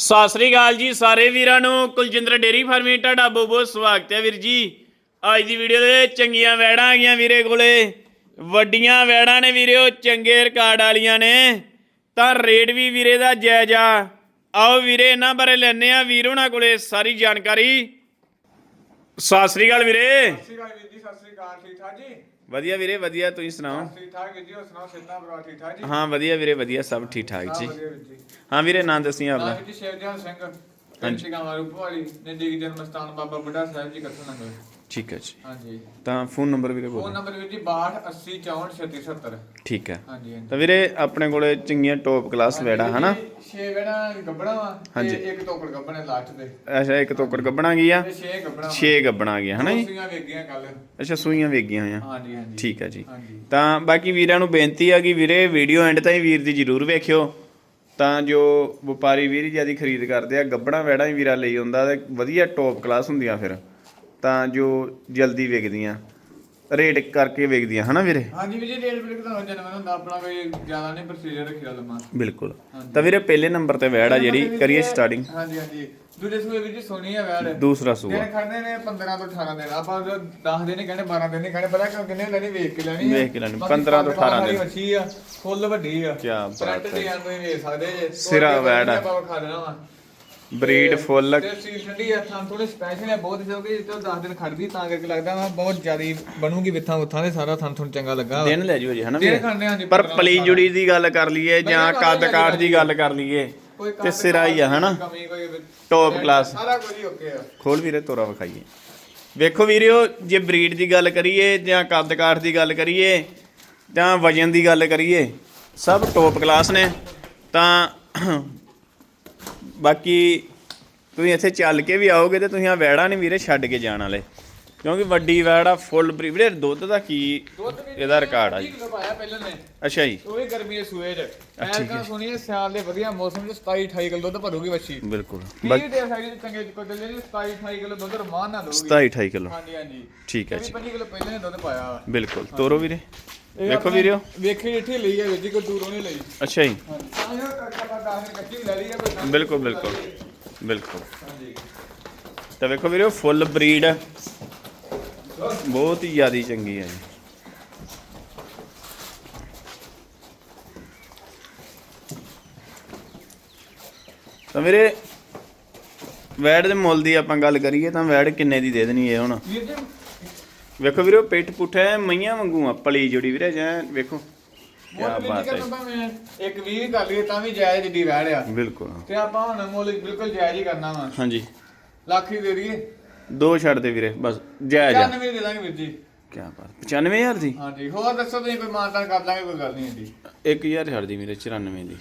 ਸਤਿ ਸ੍ਰੀ ਅਕਾਲ ਜੀ ਸਾਰੇ ਵੀਰਾਂ ਨੂੰ। ਕੁਲਜਿੰਦਰ ਡੇਰੀ ਫਾਰਮਿੰਗ ਤੁਹਾਡਾ ਬਹੁਤ ਬਹੁਤ ਸਵਾਗਤ ਹੈ ਵੀਰ ਜੀ। ਅੱਜ ਦੀ ਵੀਡੀਓ ਦੇ ਚੰਗੀਆਂ ਵੈੜਾਂ ਆ ਗਈਆਂ ਵੀਰੇ ਕੋਲੇ। ਵੱਡੀਆਂ ਵੈੜਾਂ ਨੇ ਵੀਰੇ ਉਹ, ਚੰਗੇ ਰਿਕਾਰਡ ਵਾਲੀਆਂ ਨੇ। ਤਾਂ ਰੇਟ ਵੀ ਵੀਰੇ ਦਾ ਜਾਇਜ਼ ਆ। ਆਓ ਵੀਰੇ ਇਹਨਾਂ ਬਾਰੇ ਲੈਣੇ ਆ ਵੀਰ ਉਹਨਾਂ ਕੋਲੇ ਸਾਰੀ ਜਾਣਕਾਰੀ। ਸਤਿ ਸ੍ਰੀ ਅਕਾਲ ਵੀਰੇ। ਸਤਿ ਸ਼੍ਰੀ ਅਕਾਲ ਵੀਰ ਜੀ, ਸਤਿ ਸ਼੍ਰੀ ਅਕਾਲ, ਠੀਕ ਠਾਕ ਜੀ? ਵਧੀਆ ਵੀਰੇ ਵਧੀਆ ਤੁਸੀਂ ਸੁਣਾਓ? ਠੀਕ ਠਾਕ ਜੀ ਹੋਰ ਸੁਣਾਓ ਸਿੱਧਾ ਬਰਾ ਠੀਕ ਠਾਕ ਜੀ? ਹਾਂ ਵਧੀਆ ਵੀਰੇ ਵਧੀਆ ਸਭ ਠੀਕ ਠਾਕ ਜੀ। ਹਾਂ ਵੀਰੇ ਨਾਂ ਦੱਸੀ ਨਾਮ ਆਪਣਾ ਜੀ ਸ਼ੇਰਜਾਨ ਸਿੰਘ ਕੰਚੀ ਗਾਵਾਂ ਰੂਪਵਾਲੀ ਨਜ਼ਦੀਕ ਜਨਮ ਸਥਾਨ ਬਾਬਾ ਬੁੱਢਾ ਸਾਹਿਬ ਜੀ ਕੱਥੂ ਨੰਗਲ ਠੀਕ ਹੈ ਜੀ। ਹਾਂਜੀ। ਤਾਂ ਫੋਨ ਨੰਬਰ ਵੀਰੇ ਫੋਨ ਬੋਲੋ ਨੰਬਰ ਵੀਰ ਜੀ 6280643670 ਠੀਕ ਹੈ। ਹਾਂਜੀ ਹਾਂਜੀ। ਤਾਂ ਵੀਰੇ ਆਪਣੇ ਕੋਲੇ ਚੰਗੀਆਂ ਟੌਪ ਕਲਾਸ ਵੈੜਾ ਹਨਾ? 6 ਵੇੜਾ ਗੱਬਣਾ ਵਾ ਹਾਂਜੀ। ਤੇ ਇੱਕ ਤੋਕੜ ਗੱਬਣੇ ਲਾਸਟ ਦੇ ਅੱਛਾ ਇੱਕ ਤੋਕੜ ਗੱਬਣਾ ਗਈ ਆ? ਤੇ 6 ਗੱਬਣਾ 6 ਗੱਬਣਾ ਗਿਆ ਹਨਾ ਜੀ? ਸੀਆਂ ਵੇਗੀਆਂ ਕੱਲ ਅੱਛਾ ਸੂਈਆਂ ਵੇਗੀਆਂ ਹੋਈਆਂ। ਹਾਂਜੀ ਹਾਂਜੀ। ਠੀਕ ਹੈ ਜੀ। ਹਾਂਜੀ। ਤਾਂ ਬਾਕੀ ਵੀਰਾਂ ਨੂੰ ਬੇਨਤੀ ਆ ਕਿ ਵੀਰੇ ਵੀਡੀਓ ਐਂਡ ਤਾਈਂ ਵੀਰ ਦੀ ਜਰੂਰ ਵੇਖਿਓ। ਤਾਂ ਜੋ ਵਪਾਰੀ ਵੀਰ ਜਿਆਦੀ ਖਰੀਦ ਕਰਦੇ ਆ ਗੱਬਣਾ ਵੈੜਾ ਹੀ ਵੀਰਾ ਲਈ ਹੁੰਦਾ ਤੇ ਵਧੀਆ ਟੌਪ ਕਲਾਸ ਹੁੰਦੀਆਂ ਫਿਰ। ਤਾਂ ਜੋ ਜਲਦੀ ਵਿਕਦੀਆਂ। ਰੇਟ ਕਰਕੇ ਵਿਕਦੀਆਂ ਹਨਾ ਵੀਰੇ? ਹਾਂਜੀ ਵੀਰ ਜੀ ਡੇਢ ਮਿੰਟ ਤੁਹਾਨੂੰ ਜਨਮ ਹੁੰਦਾ ਆਪਣਾ ਕੋਈ ਜ਼ਿਆਦਾ ਨਹੀਂ ਪ੍ਰੋਸੀਜਰ ਰੱਖਿਆ ਲੰਮਾ ਬਿਲਕੁਲ। ਤਾਂ ਵੀਰੇ ਪਹਿਲੇ ਨੰਬਰ ਤੇ ਵੈੜ ਆ ਜਿਹੜੀ ਕਰੀਏ ਸਟਾਰਟਿੰਗ ਹਾਂਜੀ ਹਾਂਜੀ। ਦੂਜੇ ਸੂਏ ਵੀਰ ਜੀ ਸੋਹਣੀ ਆ ਵੈੜ। ਦੂਸਰਾ ਸੂਆ। ਦਿਨ ਖੜਨੇ ਨੇ 15 ਤੋਂ 18 ਦਿਨ ਆਪਾਂ 10 ਦਿਨ ਹੀ ਕਹਿੰਦੇ 12 ਦਿਨ ਹੀ ਕਹਿੰਦੇ ਪਤਾ ਕਿਉਂ ਕਿੰਨੇ ਲੈਣੀ ਵੇਖ ਕੇ ਲੈਣੀ। ਵੇਖ ਕੇ ਲੈਣੀ, ਬਾਕੀ 15 ਤੋਂ 18 ਦਿਨ। ਵੱਛੀ ਆ ਫੁੱਲ ਵੱਡੀ ਆ। ਕਿਆ ਬਾਤ ਹੈ। ਤੇ ਆਂ ਤੁਸੀਂ ਵੇਖ ਸਕਦੇ ਜੇ। ਸਿਰਾ ਵੈੜ ਆ। ਆਪਾਂ ਖਾ ਦੇਣਾ ਵਾ। ਬਰੀਡ ਫੁੱਲ। ਤੇ ਸੀਲ ਠੰਡੀ ਆ ਥਾਂ ਥੋੜੇ ਸਪੈਸ਼ਲ ਆ ਬਹੁਤ ਕਿਉਂਕਿ ਇਹ ਤੋਂ 10 ਦਿਨ ਖੜਦੀ ਤਾਂ ਕਰਕੇ ਲੱਗਦਾ ਵਾ ਬਹੁਤ ਜ਼ਿਆਦੀ ਬਣੂਗੀ ਵਿੱਥਾਂ ਉੱਥਾਂ ਦੇ ਸਾਰਾ ਥਾਂ ਤੁਹਾਨੂੰ ਚੰਗਾ ਲੱਗਾ ਵਾ। ਦਿਨ ਲੈ ਜਿਓ ਜੀ ਹਨਾ ਦਿਨ ਪਰ 15 ਪਲੀ ਜੁੜੀ ਦੀ ਗੱਲ ਕਰ ਲਈਏ ਜਾਂ ਕੱਦ ਕਾਠ ਦੀ ਗੱਲ ਕਰ ਲਈਏ ਕੋਈ ਤੇ ਸਿਰਾ ਹੀ ਆ ਹਨਾ? ਕਮੀ ਕੋਈ ਟੌਪ ਕਲਾਸ ਸਾਰਾ ਕੁਝ ਹੀ ਓਕੇ ਆ। ਖੋਲ ਵੀਰੇ ਤੋਰਾ ਵਿਖਾਈਏ। ਵੇਖੋ ਵੀਰਿਓ ਜੇ ਬਰੀਡ ਦੀ ਗੱਲ ਕਰੀਏ ਜਾਂ ਕੱਦ ਕਾਠ ਦੀ ਗੱਲ ਕਰੀਏ ਜਾਂ ਵਜਨ ਦੀ ਗੱਲ ਕਰੀਏ ਸਭ ਟੌਪ ਕਲਾਸ ਨੇ ਤਾਂ ਬਾਕੀ ਤੁਸੀਂ ਇੱਥੇ ਚੱਲ ਕੇ ਵੀ ਆਓਗੇ ਤੇ ਤੁਸੀਂ ਆ ਵੈੜਾ ਨਹੀਂ ਵੀਰੇ ਛੱਡ ਕੇ ਜਾਣ ਵਾਲੇ। ਕਿਉਂਕਿ ਵੱਡੀ ਵੈੜਾ ਫੁੱਲ ਵੀਰੇ ਦੁੱਧ ਦਾ ਕੀ ਦੁੱਧ ਵੀ ਇਹਦਾ ਰਿਕਾਰਡ ਆ ਜੀ। ਕਿਲੋ ਪਾਇਆ ਪਹਿਲਾਂ ਨੇ। ਅੱਛਾ ਜੀ। ਉਹ ਵੀ ਗਰਮੀ ਦੇ ਸੂਏ ਚ। ਐਲਕਾ ਸੁਣੀਏ ਸਿਆਲ ਦੇ ਵਧੀਆ ਮੌਸਮ ਚ 27 28 ਕਿਲੋ ਦੁੱਧ ਭਰੂਗੀ ਵੱਛੀ। ਬਿਲਕੁਲ। ਕੀ ਦੇ ਸਾਈਡ ਚੰਗੇ ਚ ਕੋਈ ਨਹੀਂ 27 28 ਕਿਲੋ ਦੁੱਧ ਰਮਾਨ ਨਾਲ ਦਊਗੀ। 27 28 ਕਿਲੋ। ਹਾਂਜੀ ਹਾਂਜੀ। ਠੀਕ ਹੈ ਜੀ। 25 ਕਿਲੋ ਪਹਿਲਾਂ ਨੇ ਦੁੱਧ ਪਾਇਆ। ਬਿਲਕੁਲ। ਤੋਰੋ ਵੀਰੇ। ਵੇਖੋ ਵੀਰਿਓ ਵੇਖੀ ਇੱਥੇ ਲਈ ਹੈ ਵੀਰ ਜੀ ਕੋਈ ਦੂਰੋਂ ਨਹੀਂ ਲਈ। ਅੱਛਾ ਜੀ। ਬਿਲਕੁਲ ਬਿਲਕੁਲ। ਬਿਲਕੁਲ। ਤਾਂ ਵੇਖੋ ਵੀਰੇ ਫੁੱਲ ਬਰੀਡ। ਬਹੁਤ ਹੀ ਜ਼ਿਆਦੀ ਚੰਗੀ ਹੈ ਜੀ। ਤਾਂ ਵੀਰੇ ਵੈੜ ਦੇ ਮੁੱਲ ਦੀ ਆਪਾਂ ਗੱਲ ਕਰੀਏ ਤਾਂ ਵੈੜ ਕਿੰਨੇ ਦੀ ਦੇ ਦੇਣੀ ਇਹ ਹੁਣ? ਵੀਰ ਜੀ ਵੇਖੋ ਵੀਰੇ ਪਿੱਠ ਪੁੱਠਾ ਮਈਆਂ ਵਾਂਗੂ ਆ ਪਲੀ ਜੁੜੀ ਵੀਰੇ ਜੈ ਵੇਖੋ। ਕੀ ਮੁੱਲ ਵੀ ਬਾਤ ਹੈ। ਕਰਨਾ ਭਾਵੇਂ ਇੱਕ 20 ਕਰ ਲਈਏ ਤਾਂ ਵੀ ਜਾਇਜ਼ ਜਿੱਡੀ ਰਹਿ ਲਿਆ ਬਿਲਕੁਲ। ਤੇ ਆਪਾਂ ਹੁਣ ਮੁੱਲ ਬਿਲਕੁਲ ਜਾਇਜ਼ ਹੀ ਕਰਨਾ ਵਾ। ਹਾਂਜੀ। ਲੱਖ ਹੀ ਦੇ ਦਈਏ। ਦੋ ਛੱਡ ਦੇ ਵੀਰੇ ਬਸ ਜਾਇਜ਼ ਆ। 95 ਦੇ ਦਾਂਗੇ ਵੀਰ ਜੀ। ਕੀ ਬਾਤ 95000 ਦੀ? ਹਾਂਜੀ ਹੋਰ ਦੱਸੋ ਤੁਸੀਂ ਕੋਈ ਮਾਨਤਾਨ ਕਰ ਲਾਂਗੇ ਕੋਈ ਗੱਲ ਨਹੀਂ ਇਹਦੀ 1000 ਛੱਡ ਦੀ ਵੀਰੇ 94 ਦੀ।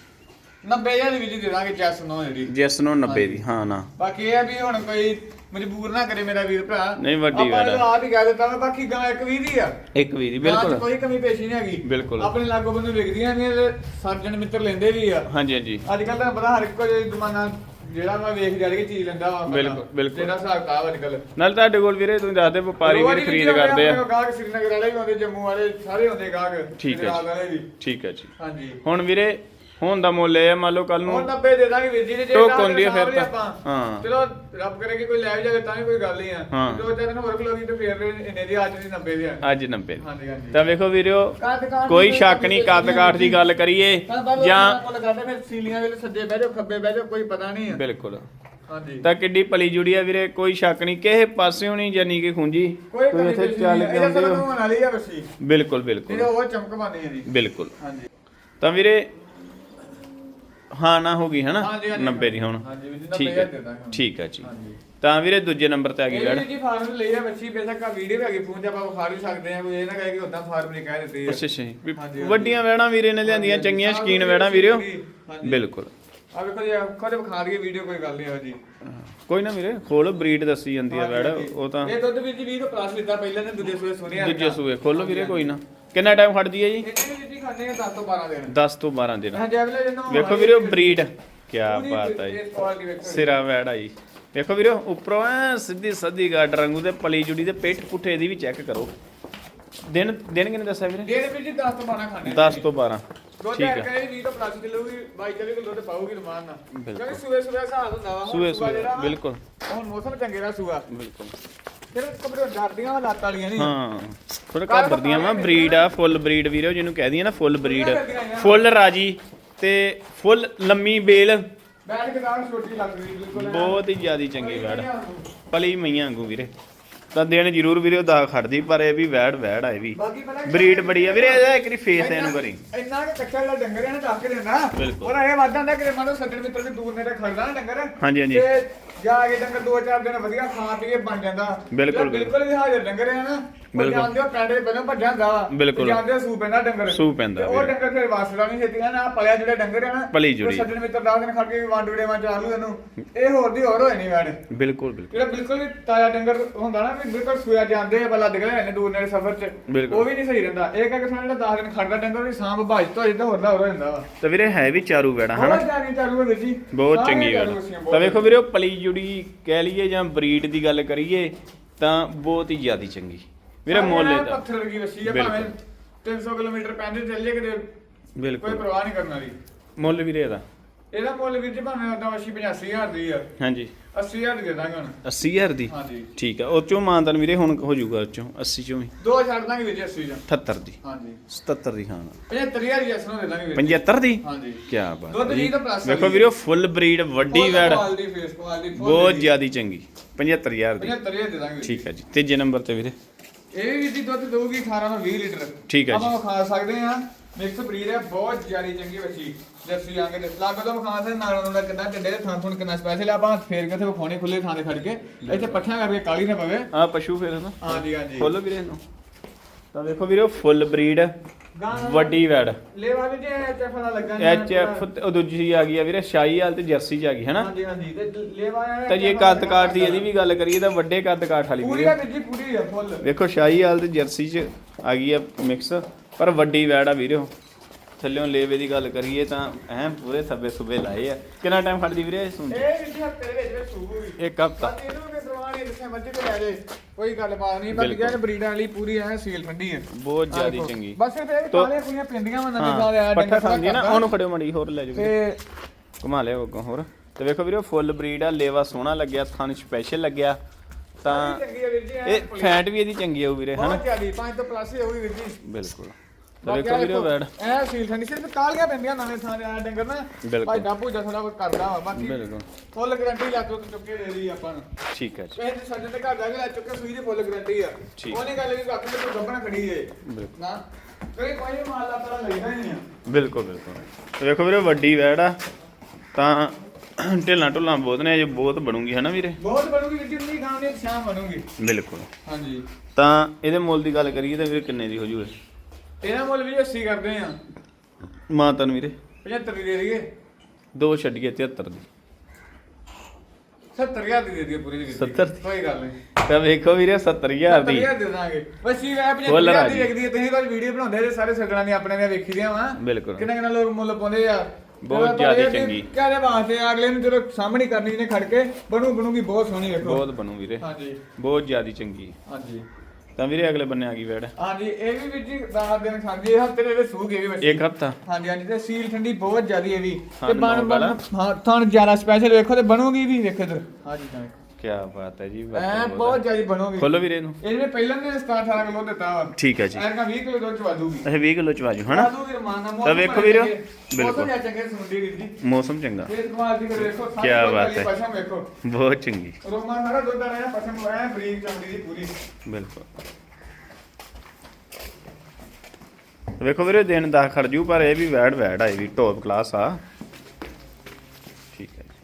90000 ਦੀ ਵੀ ਜੀ ਦੇ ਦਾਂਗੇ ਨੋ ਜਿਹੜੀ। ਜਿਸ ਨੂੰ 90 ਦੀ ਹਾਂ ਨਾ। ਬਾਕੀ ਇਹ ਆ ਵੀ ਹੁਣ ਕੋਈ ਮਜਬੂਰ ਨਾ ਕਰੇ ਮੇਰਾ ਵੀਰ ਭਰਾ। ਨਹੀਂ, ਵੱਡੀ ਗੱਲ ਆ। ਆਪ ਹੀ ਕਹਿ ਦਿੱਤਾ ਵਾ, ਬਾਕੀ ਗਾਂ ਇੱਕ ਵੀ ਦੀ ਆ। ਇੱਕ ਵੀ ਦੀ ਗਾਂ 'ਚ ਬਿਲਕੁਲ ਕੋਈ ਕਮੀ ਪੇਸ਼ੀ ਨਹੀਂ ਹੈਗੀ। ਬਿਲਕੁਲ। ਆਪਣੇ ਲਾਗੋ ਬੰਦੇ ਵਿਕਦੀਆਂ ਨੇ ਤੇ ਸਰਜਣ ਮਿੱਤਰ ਲੈਂਦੇ ਵੀ ਆ। ਹਾਂਜੀ ਹਾਂਜੀ। ਅੱਜ ਕੱਲ ਤਾਂ ਪਤਾ ਹਰ ਇੱਕ ਕੋਈ ਜ਼ਮਾਨਾ ਜਿਹੜਾ ਮੈਂ ਵੇਖ ਜਾ ਕੇ ਚੀਜ਼ ਲੈਂਦਾ ਵਾ ਬਿਲਕੁਲ, ਬਿਲਕੁਲ। ਜਿਹੜਾ ਹਿਸਾਬ ਕਿਤਾਬ ਅੱਜ ਕੱਲ ਨਾਲ ਤੁਹਾਡੇ ਕੋਲ ਵੀਰੇ ਤੁਸੀਂ ਦੱਸਦੇ ਵਪਾਰੀ ਵੀਰ ਖਰੀਦ ਕਰਦੇ ਆ। ਗਾਹਕ ਸ੍ਰੀਨਗਰ ਵਾਲੇ ਵੀ ਆਉਂਦੇ ਜੰਮੂ ਵਾਲੇ ਸਾਰੇ ਆਉਂਦੇ ਗਾਹਕ। ਠੀਕ ਹੈ ਵੀ। ਠੀਕ ਹੈ ਜੀ। ਹਾਂਜੀ। ਹੁਣ ਵੀਰੇ ਹੁਣ ਦਾ ਮੁੱਲ ਇਹ ਆ ਮੰਨ ਲਓ ਕੱਲ ਨੂੰ ਹੁਣ 90 ਦੇ ਦਾਂਗੇ ਵੀਰ ਜੀ ਜੇ ਟੋਕ ਹੁੰਦੀ ਆ ਫਿਰ ਸਾਂਭ ਲਿਆ ਤਾਂ। ਆਪਾਂ। ਹਾਂ। ਚਲੋ ਰੱਬ ਕਰੇ ਕਿ ਕੋਈ ਲੈ ਵੀ ਜਾਵੇ ਤਾਂ ਵੀ ਕੋਈ ਗੱਲ ਨਹੀਂ ਆ। ਹਾਂ। ਜੋ ਚਾਹੇ ਹੋਰ ਖਲੋਗੀ ਤੇ ਫੇਰ ਵੀ ਇੰਨੇ ਦੀ ਅੱਜ ਦੀ 90 ਦੀ ਆ। ਅੱਜ 90 ਦੀ। ਹਾਂਜੀ ਹਾਂਜੀ। ਤਾਂ ਵੇਖੋ ਵੀਰਿਓ ਕੱਦ ਕਾਠ ਕੋਈ ਦੀ ਸ਼ੱਕ ਨਹੀਂ ਕੱਦ ਕਾਠ ਦੀ ਗੱਲ ਕਰੀਏ ਜਾਂ ਕੋਲ ਕਰਦੇ ਫਿਰ ਸੀਲੀਆਂ ਵੇਲੇ ਸੱਜੇ ਬਹਿ ਜਾਓ ਖੱਬੇ ਬਹਿ ਜਾਓ ਕੋਈ ਪਤਾ ਨਹੀਂ ਆ। ਬਿਲਕੁਲ। ਹਾਂਜੀ। ਤਾਂ ਕਿੱਡੀ ਪਲੀ ਜੁੜੀ ਆ ਵੀਰੇ ਕੋਈ ਸ਼ੱਕ ਨਹੀਂ ਕਿਸੇ ਪਾਸਿਓਂ ਨਹੀਂ ਜਾਨੀ ਕਿ ਖੁੰਜੀ। ਕੋਈ ਤੁਸੀਂ ਇੱਥੇ ਪੇਸ਼ੀ ਚੱਲ ਕੇ ਇਹਦਾ ਆਉਂਦੇ ਹੋ ਨੂੰ ਵਾਲੀ ਆ ਬਸੀ ਬਿਲਕੁਲ ਇਹਦਾ ਬਿਲਕੁਲ ਉਹ ਚਮਕ ਹੈ ਜੀ। ਬਿਲਕੁਲ। ਹਾਂਜੀ। ਤਾਂ ਵੀਰੇ ਹਾਂ ਨਾ ਹੋ ਗਈ ਹਾਂਜੀ, ਹਾਂਜੀ। 90 ਦੀ ਹੁਣ। ਹਾਂਜੀ ਵੀਰ ਜੀ, ਠੀਕ 90 ਹੈ। ਦੇ ਦਾਂਗੇ ਹੁਣ। ਠੀਕ ਹੈ ਜੀ। ਹਾਂਜੀ। ਤਾਂ ਵੀਰੇ ਦੂਜੇ ਨੰਬਰ ਤੇ ਆ ਗਈ ਇਹ ਜੀ ਫਾਰਮ ਲਈ ਆ ਬੱਚੀ ਬੇਸ਼ੱਕ ਆ ਵੀਡੀਓ ਵੀ ਹੈਗੀ ਫੋਨ ਤੇ ਆਪਾਂ ਵਿਖਾ ਵੀ ਸਕਦੇ ਆ ਕੋਈ ਇਹ ਨਾ ਕਹੇ ਕਿ ਉਦਾਂ ਫਾਰਮ ਨਹੀਂ ਕਹਿ ਦਿੱਤੀ ਆ। ਅੱਛਾ ਅੱਛਾ। ਜੀ। ਵੀ ਹਾਂਜੀ, ਵੱਡੀਆਂ ਵੈੜਾਂ ਵੀਰੇ ਨੇ ਲਿਆਂਦੀਆਂ ਹਾਂਜੀ, ਚੰਗੀਆਂ ਸ਼ਕੀਨ ਵੈੜਾਂ ਵੀਰਿਓ ਹਾਂਜੀ। ਬਿਲਕੁਲ। ਆ ਵੇਖੋ ਜੀ ਖੁਦ ਵਿਖਾ ਦਈਏ ਵੀਡੀਓ ਕੋਈ ਗੱਲ ਨਹੀਂ ਹੋ ਜੀ। ਕੋਈ ਨਾ ਵੀਰੇ ਖੋਲ ਬਰੀਡ ਦੱਸੀ ਜਾਂਦੀ ਆ ਵੈੜ ਉਹ ਤਾਂ ਇਹ ਦੁੱਧ ਵੀ ਜੀ 20 ਤੋਂ ਪਲੱਸ ਲਿੱਤਾ ਪਹਿਲਾਂ ਨੇ ਦੂਜੇ ਸੂਏ ਸੁਣਿਆ ਦੂਜੇ ਸੂਏ ਖੋਲੋ ਵੀਰੇ ਕੋਈ ਨਾ। ਕਿੰਨਾ ਟਾਈਮ ਖੜਦੀ ਹੈ ਜੀ? ਇਹਨੇ ਵੀ ਜੀ ਖਾਣੇ ਆ 10 ਤੋਂ 12 ਦਿਨ। 10 ਤੋਂ 12 ਦਿਨ। ਹਾਂ ਜੈਵਲੇ ਜਿੰਨਾ ਵੇਖੋ ਵੀਰੇ ਬਰੀਡ ਕੀ ਬਾਤ ਹੈ ਜੀ। ਸਿਰਾ ਵੈੜ ਜੀ। ਵੇਖੋ ਵੀਰੇ ਉੱਪਰੋਂ ਐ ਸਿੱਧੀ ਸੱਧੀ ਗਾਡ ਰੰਗੂ ਤੇ ਪਲੀ ਜੁੜੀ ਤੇ ਪਿੱਠ ਪੁੱਠੇ ਦੀ ਵੀ ਚੈੱਕ ਕਰੋ। ਦਿਨ ਦਿਨ ਕਿੰਨੇ ਦੱਸਿਆ ਵੀਰੇ? ਡੇਢ ਵੀ ਜੀ 10 ਤੋਂ 12 ਖਾਣੇ 10 ਤੋਂ 12 ਦੁੱਧ ਠੀਕ ਹੈ। ਕਰੇ 20 ਤੋਂ ਪਲੱਸ ਕਿਲੋਗੀ 22 24 ਕਿਲੋ ਤੇ ਪਾਉਗੀ ਰਮਾਨ ਨਾਲ। ਕਿਉਂਕਿ ਸੂਏ ਸੂਏ ਹਿਸਾਬ ਹੁੰਦਾ ਵਾ ਸੂਏ ਸੂਏ ਵਾ, ਬਿਲਕੁਲ। ਹੁਣ ਮੌਸਮ ਚੰਗੇ ਦਾ ਸੂਆ। ਬਿਲਕੁਲ। ਫਿਰ ਕਬਰੇ ਡਰਦੀਆਂ ਵਾ ਲੱਤ ਵਾਲੀਆਂ ਨਹੀਂ। ਹਾਂ ਥੋੜਾ ਘੱਬਰ ਦੀਆਂ ਵਾ ਬਰੀਡ ਆ ਫੁੱਲ ਬਰੀਡ ਵੀਰੋ ਜਿਹਨੂੰ ਕਹਦੀ ਆ ਨਾ ਫੁੱਲ ਬਰੀਡ ਫੁੱਲ ਰਾਜੀ ਤੇ ਫੁੱਲ ਲੰਮੀ ਬੇਲ। ਬੈਠ ਕੇ ਨਾਲ ਛੋਟੀ ਲੱਗਦੀ ਬਿਲਕੁਲ। ਐਂ। ਬਹੁਤ ਹੀ ਜ਼ਿਆਦੀ ਚੰਗੀ ਵੈੜ। ਪਲੀ ਮਈਆਂ ਵਾਂਗੂ ਵੀਰੇ। ਤਾਂ ਦੇਣ ਜ਼ਰੂਰ ਵੀਰੇ ਦਾ ਖੜਦੀ ਪਰ ਇਹ ਵੀ ਵੈੜ ਵੈੜ ਆ ਇਹ ਵੀ। ਬਰੀਡ ਬੜੀ ਆ ਵੀਰੇ ਇਹਦਾ ਇੱਕ ਵਾਰੀ ਫੇਸ ਇਹਨੂੰ ਕਰੀ। ਇੰਨਾ ਕਿ ਕੱਚਾ ਜਿਹੜਾ ਡੰਗਰ ਹੈ ਨਾ ਦੱਸ ਕੇ ਬਿਲਕੁਲ। ਉਹਦਾ ਇਹ ਵਾਦਾ ਹੁੰਦਾ ਕਿ ਮੰਨ ਸੱਜਣ ਮਿੱਤਰ ਦੇ ਦੂਰ ਨੇੜੇ ਖੜਦਾ ਨਾ ਡੰਗਰ। ਹਾਂਜੀ, ਹਾਂਜੀ। ਜਾ ਕੇ ਡੰਗਰ ਦੋ ਚਾਰ ਦਿਨ ਵਧੀਆ ਖਾ ਪੀ ਕੇ ਬਣ ਜਾਂਦਾ। ਬਿਲਕੁਲ, ਬਿਲਕੁਲ ਵੀ ਹਾਜ਼ਰ ਡੰਗਰ ਹੈ ਨਾ ਬਿਲਕੁਲ। ਜਾਂਦੇ ਹੋ ਪੈਂਡੇ ਪਹਿਲਾਂ ਭੱਜ ਜਾਂਦਾ ਵਾ ਬਿਲਕੁਲ। ਜਾਂਦੇ ਹੋ ਸੂ ਪੈਂਦਾ ਡੰਗਰ ਸੂਅ ਪੈਂਦਾ ਤੇ ਉਹ ਵੀਰੇ। ਡੰਗਰ ਫਿਰ ਵਾਸਦਾ ਨਹੀਂ ਛੇਤੀ ਨਾ ਪਲਿਆ ਜਿਹੜੇ ਡੰਗਰ ਹੈ ਨਾ ਪਲੀ ਉਹ ਜੁੜੀ। ਸੱਜਣ ਮਿੱਤਰ ਦਾ ਦਿਨ ਖੜ ਕੇ ਵੰਡ ਵੜੇ ਮਾਂ ਚਾਲੂ ਇਹਨੂੰ। ਇਹ ਹੋਰ ਦੀ ਹੋਰ ਹੋਏ ਨਹੀਂ ਵੈਣ ਬਿਲਕੁਲ ਬਿਲਕੁਲ। ਜਿਹੜਾ ਬਿਲਕੁਲ ਵੀ ਤਾਜ਼ਾ ਡੰਗਰ ਹੁੰਦਾ ਨਾ ਵੀ ਬਿਲਕੁਲ ਸੂਆ ਜਾਂਦੇ ਆ ਬਲਾ ਹੋਏ ਨੇ ਦੂਰ ਨੇੜੇ ਸਫ਼ਰ 'ਚ। ਬਿਲਕੁਲ। ਉਹ ਵੀ ਨਹੀਂ ਸਹੀ ਰਹਿੰਦਾ। ਇਹ ਕਰਕੇ ਸਾਨੂੰ ਜਿਹੜਾ 10 ਦਿਨ ਖੜਦਾ ਡੰਗਰ ਵੀ ਸਾਂਭ ਭਾਜ ਤੋਂ ਜਿੱਦਾਂ ਹੋਰ ਦਾ ਹੋਰ ਹੋ ਜਾਂਦਾ ਵਾ। ਤਾਂ ਵੀਰੇ ਹੈ ਵੀ ਚਾਰੂ ਵੈੜਾ ਹਨਾ? ਬਹੁਤ ਜਾਨੀ ਚਾਲੂ ਹੈ ਵੀਰ ਜੀ। ਬਹੁਤ ਸਾਰੀਆਂ ਚੰਗੀ ਚਾਲੂ ਗੱਲ ਬਹੁਤ ਤਾਂ ਵੇਖੋ ਵੀਰੇ ਉਹ ਪਲੀ ਜੁੜੀ ਕਹਿ ਲਈਏ ਜਾਂ ਬਰੀਡ ਦੀ ਗੱਲ ਕਰੀਏ ਤਾਂ ਬਹੁਤ ਹੀ ਜ਼ਿਆਦੀ ਚੰਗੀ। ਵੀਰੇ ਮੋਲੇ ਦਾ ਪੱਥਰ ਵਰਗੀ ਹੈ ਬਿਲਕੁਲ। ਭਾਵੇਂ 300 ਕਿਲੋਮੀਟਰ ਪੈਂਦੇ ਚੱਲ ਜੇ ਕਿਤੇ ਕੋਈ ਬਿਲਕੁਲ ਪਰਵਾਹ ਨਹੀਂ ਕਰਨ ਵਾਲੀ। ਮੁੱਲ ਵੀਰੇ ਇਹਦਾ। ਇਹਦਾ ਮੁੱਲ ਵੀਰ ਜੀ ਭਾਵੇਂ ਉਹਦਾ ਵੱਛੀ 85000 ਦੀ ਆ। ਹਾਂਜੀ। 80000 ਦੀ ਦੇ ਦਾਂਗੇ ਹੁਣ। 80000 ਦੀ? ਹਾਂਜੀ। ਠੀਕ ਆ ਉਹ ਚੋਂ ਮਾਨਤਨ ਵੀਰੇ ਹੁਣ ਹੋ ਜਾਊਗਾ ਉਹ ਚੋਂ 80 ਚੋਂ ਵੀ। ਦੋ ਛੱਡ ਦਾਂਗੇ ਵੀਰ ਜੀ 80 ਦਾ 78 ਦੀ। ਹਾਂਜੀ। 77 ਦੀ ਹਾਂ। 75000 ਦੀ ਅਸਲੋਂ ਦੇ ਦਾਂਗੇ ਵੀਰ ਜੀ। 75 ਦੀ? ਹਾਂਜੀ। ਕੀ ਬਾਤ ਦੁੱਧ ਹੈ ਵੀਹ ਜੀ। ਤੋਂ plus ਵੇਖੋ ਵਾਲੀ ਵੀਰੇ ਫੁੱਲ ਬਰੀਡ ਵੱਡੀ ਵੈੜ। ਬਹੁਤ ਜੀ। ਜ਼ਿਆਦੀ ਚੰਗੀ। 75000 ਦੀ। 75000 ਦੇ ਦਾਂਗੇ ਵੀਰ ਜੀ। ਠੀਕ ਹੈ ਜੀ। ਤੀਜੇ ਨੰਬਰ ਤੇ ਵੀਰੇ। ਇਹ ਵੀ ਜੀ ਦੁੱਧ ਦਊਗੀ 18 ਤੋਂ 20 ਲੀਟਰ। ਠੀਕ ਹੈ ਜੀ। ਆਪਾਂ ਖਾ ਸਕਦੇ ਆ ਮਿਕਸ ਬਰੀਡ ਹੈ ਬਹੁਤ ਜਿਆਦੀ ਚੰਗੀ ਬੱਚੀ ਜਰਸੀ ਆਂਗੇ ਦੇ। ਲੱਗ ਤੋਂ ਖਾ ਸਕਦੇ ਨਾਲ ਦਾ ਕਿੰਨਾ ਟੱਡੇ ਦੇ ਥਾਂ ਥੁਣ ਕਿੰਨਾ ਸਪੈਸ਼ਲ ਆਪਾਂ ਫੇਰ ਕੇ ਤੇ ਵਿਖਾਉਣੇ ਖੁੱਲੇ ਥਾਂ ਦੇ ਖੜ ਕੇ। ਇੱਥੇ ਪੱਠਿਆਂ ਕਰਕੇ ਕਾਲੀ ਨਾ ਪਵੇ। ਆ ਪਸ਼ੂ ਫਿਰ ਨਾ। ਹਾਂਜੀ ਹਾਂਜੀ। ਖੋਲੋ ਵੀਰੇ ਇਹਨੂੰ। ਤਾਂ ਵੇਖੋ ਵੀਰੇ ਫੁੱਲ ਬਰੀਡ ਵੱਡੀ ਵੈੜ। ਲੇਵਾ ਵੀ ਜੇ ਐਚ ਵਾਲਾ ਲੱਗਾ ਨੀ ਐਚ ਐਫ ਉਹ ਦੂਜੀ ਆ ਗਈ ਆ ਵੀਰੇ ਸ਼ਾਹੀ ਹਾਲ ਤੇ ਜਰਸੀ ਚ ਆ ਗਈ ਹੈਨਾ? ਹਾਂਜੀ ਹਾਂਜੀ ਤੇ ਲੇਵਾ ਤਾਂ ਜੇ ਕੱਦ ਕਾਠ ਦੀ ਇਹਦੀ ਵੀ ਗੱਲ ਕਰੀਏ ਤਾਂ ਵੱਡੇ ਕੱਦ ਕਾਠ ਵਾਲੀ ਪੂਰੀ ਆ ਜੀ ਪੂਰੀ ਆ ਫੁੱਲ। ਵੇਖੋ ਸ਼ਾਹੀ ਹਾਲ ਤੇ ਜਰਸੀ ਚ ਆ ਗਈ ਆ ਮਿਕਸ ਪਰ ਵੱਡੀ ਵੈੜ ਆ ਵੀਰੇ ਥੱਲਿਓਂ ਲੇਵੇ ਦੀ ਗੱਲ ਕਰੀਏ ਤਾਂ ਐ ਪੂਰੇ ਥੱਬੇ ਸੁਬੇ ਲਾਏ ਆ। ਕਿੰਨਾ ਟਾਈਮ ਖੜਦੀ ਵੀਰੇ ਇਹ ਸੁਣ ਇਹ ਹਫ਼ਤੇ ਦੇ ਵਿੱਚ ਵਿੱਚ ਸੂਗੀ ਇੱਕ ਹਫਤਾ। ਬਾਕੀ ਇਹਨੂੰ ਵੀ ਦਰਵਾਣੇ ਜਿੱਥੇ ਮਰਜ਼ੀ ਤੇ ਲੈ ਜੇ ਕੋਈ ਗੱਲ ਬਾਤ ਨਹੀਂ ਬਾਕੀ ਬਿਲਕੁਲ। ਜਿਹੜੇ ਬਰੀਡਾਂ ਵਾਲੀ ਪੂਰੀ ਐ ਸੀਲ ਠੰਡੀ ਹੈ ਬਹੁਤ ਆਹ ਜ਼ਿਆਦੀ ਦੇਖੋ। ਚੰਗੀ ਬਸ ਇਹ ਤੇ ਤੋ- ਕਾਲੀਆਂ ਕੁੜੀਆਂ ਪਿੰਡੀਆਂ ਵਾ ਨਵੇਂ ਸਾਲ ਹਾਂ ਆਇਆ ਪੱਠਾ ਖਾਂਦੀ ਆ ਨਾ ਉਹਨੂੰ ਖੜਿਓ ਮੜੀ ਹੋਰ ਲੈ ਜਾਓ ਵੀਰੇ। ਤੇ ਘੁਮਾ ਲਿਆ ਅੱਗੋਂ ਹੋਰ ਤੇ ਵੇਖੋ ਵੀਰੇ ਫੁੱਲ ਬਰੀਡ ਆ ਲੇਵਾ ਸੋਹਣਾ ਲੱਗਿਆ ਥਣ ਸਪੈਸ਼ਲ ਲੱਗਿਆ ਤਾਂ ਇਹ। ਫੈਟ ਵੀ ਇਹਦੀ ਚੰਗੀ ਆਊ ਵੀਰੇ ਹਨਾ ਬਹੁਤ ਜ਼ਿਆਦੀ ਪੰਜ ਤੋਂ ਪਲੱਸ ਹੀ ਹੋਊਗੀ ਵੀਰ ਜੀ ਬਿਲਕੁਲ ਵੇਖੋ ਵੀਰੇ ਵੈੜ ਐ ਸੀਲ ਠੰਡੀ ਸਿਰਫ ਕਾਲੀਆਂ ਪੈਂਦੀਆਂ ਨਵੇਂ ਥਾਂ ਆਇਆ ਡੰਗਰ ਨਾ। ਬਿਲਕੁਲ। ਭਾਈ ਡਾਬੂ ਜਿਹਾ ਥੋੜਾ ਕਰਦਾ ਵਾ ਬਾਕੀ ਬਿਲਕੁਲ। ਫੁੱਲ ਗਰੰਟੀ ਲੱਗ ਚੁੱਕ ਚੁੱਕੇ ਦੇ ਦੀ ਆਪਾਂ ਨੂੰ। ਠੀਕ ਹੈ ਜੀ। ਇਹ ਸੱਜਣ ਦੇ ਘਰ ਜਾ ਕੇ ਲੈ ਚੁੱਕੇ ਸੂਈ ਦੀ ਫੁੱਲ ਗਰੰਟੀ ਆ। ਉਹਨੇ ਗੱਲ ਵੀ ਰੱਖ ਕੇ ਤੂੰ ਗੱਬਣਾ ਖੜੀ ਏ ਨਾ? ਕੋਈ ਕੋਈ ਮਾਲ ਆਪਣਾ ਲੈਣਾ ਹੀ ਨਹੀਂ ਆ। ਬਿਲਕੁਲ ਬਿਲਕੁਲ। ਤੇ ਵੇਖੋ ਵੀਰੇ ਵੱਡੀ ਵੈੜ ਆ। ਤਾਂ ਢਿੱਲਾਂ ਢੁੱਲਾਂ ਬਹੁਤ ਨੇ ਜੇ ਬਹੁਤ ਬਣੂਗੀ ਹਨਾ ਵੀਰੇ? ਬਹੁਤ ਬਣੂਗੀ ਉਨੀ ਗਾਂ ਦੀ ਸ਼ਾਮ ਬਣੂਗੀ। ਬਿਲਕੁਲ। ਹਾਂਜੀ। ਤਾਂ ਇਹਦੇ ਮੁੱਲ ਦੀ ਗੱਲ ਕਰੀਏ ਤਾਂ ਵੀਰੇ ਕਿੰਨੇ ਦੀ ਹੋ ਜੂਏ ਇਹਨਾਂ ਮੁੱਲ ਵੀ 80 ਕਰਦੇ ਆ। ਮਾਤਨ ਵੀਰੇ। 75 ਦੀ ਦੇ ਦਈਏ। ਦੋ ਛੱਡੀਏ 73 ਦੀ। 70000 ਦੀ ਦੇ ਦਈਏ ਪੂਰੀ ਦੀ 70 ਦੀ। ਕੋਈ ਗੱਲ ਨਹੀਂ। ਤਾਂ ਵੇਖੋ ਵੀਰੇ 70000 ਦੀ। 70000 ਦੇ ਦਾਂਗੇ। ਬਸ ਇਹ ਵੈ ਫੁੱਲ 75 ਰਾਜੀ। ਦੀ ਵੇਖਦੀ ਹੈ ਤੁਸੀਂ ਤਾਂ ਵੀਡੀਓ ਬਣਾਉਂਦੇ ਜੇ ਸਾਰੇ ਸੱਜਣਾ ਨੇ ਆਪਣੇ ਨੇ ਵੇਖੀ ਦੀਆਂ ਵਾ। ਬਿਲਕੁਲ। ਕਿੰਨਾ ਕਿੰਨਾ ਲੋਕ ਮੁੱਲ ਪਾਉਂਦੇ ਆ। ਬਹੁਤ ਜ਼ਿਆਦਾ ਚੰਗੀ। ਕਾਹਦੇ ਵਾਸਤੇ ਆ, ਅਗਲੇ ਨੂੰ ਜਦੋਂ ਸਾਹਮਣੇ ਕਰਨੀ ਨੇ ਖੜ ਕੇ ਬਣੂ ਬਣੂਗੀ ਬਹੁਤ ਸੋਹਣੀ ਵੇਖੋ। ਬਹੁਤ ਬਣੂ ਵੀਰੇ। ਹਾਂਜੀ। ਬਹੁਤ ਜ਼ਿਆਦੀ ਚੰਗੀ। ਹਾਂਜੀ। ਤਾਂ ਵੀਰੇ ਅਗਲੇ ਬੰਨੇ ਆ ਗਈ ਵੈੜ ਹਾਂਜੀ ਇਹ ਵੀ ਵੀਰ ਜੀ 10 ਦਿਨ ਖਾਂਦੀ ਇਹ ਹਫ਼ਤੇ ਦੇ ਸੂਗ ਇਹ ਵੀ ਬੱਚੀ ਇੱਕ ਹਫਤਾ। ਹਾਂਜੀ ਹਾਂਜੀ ਤੇ ਸੀਲ ਠੰਡੀ ਬਹੁਤ ਜ਼ਿਆਦੀ ਇਹ ਵੀ। ਤੇ ਬਣ ਬਣ। ਹਾਂ ਤੁਹਾਨੂੰ ਜ਼ਿਆਦਾ ਸਪੈਸ਼ਲ ਵੇਖੋ ਤੇ ਬਣੂਗੀ ਵੀ ਵੇਖੋ ਇਧਰ। ਹਾਂਜੀ ਤਾਂ ਕੀ ਬਾਤ ਹੈ ਜੀ ਐ ਬਹੁਤ ਜ਼ਿਆਦੀ ਬਣੂਗੀ। ਖੋਲੋ ਵੀਰੇ ਇਹਨੂੰ। ਇਹਨੇ ਪਹਿਲਾਂ ਨੇ 17 18 ਕਿਲੋ ਦਿੱਤਾ ਵਾ। ਠੀਕ ਹੈ ਜੀ। ਐਰਕਾ 20 ਕਿਲੋ ਦੁੱਧ ਚਵਾ ਦੂਗੀ ਅੱਛਾ 20 ਕਿਲੋ ਚਵਾਜੂ ਹਨਾ? ਦੂਗੀ ਰਮਾਨ ਨਾਲ ਤਾਂ ਵੇਖੋ ਵੀਰੋ, ਬਿਲਕੁਲ। ਚੰਗੇ ਸੁਣਦੀ ਵੀਰ ਜੀ ਮੌਸਮ ਚੰਗਾ। ਇਹ ਕੁਆਲਿਟੀ ਦੇ ਵੇਖੋ ਕਿਆ ਬਾਤ ਹੈ। ਪਸ਼ਮ ਵੇਖੋ। ਬਹੁਤ ਚੰਗੀ। ਰੋਮਾਨ ਸਾਰਾ ਦੁੱਧ ਆ ਰਿਹਾ ਪਸ਼ਮ ਹੋਇਆ ਬਰੀਕ ਚਮੜੀ ਦੀ ਪੂਰੀ। ਬਿਲਕੁਲ। ਵੇਖੋ ਵੀਰੇ ਦਿਨ ਦਾ ਖਰਜੂ ਪਰ ਇਹ ਵੀ ਵੈੜ ਵੈੜ ਆ ਇਹ ਵੀ ਟੌਪ ਕਲਾਸ ਆ ਠੀਕ ਹੈ ਜੀ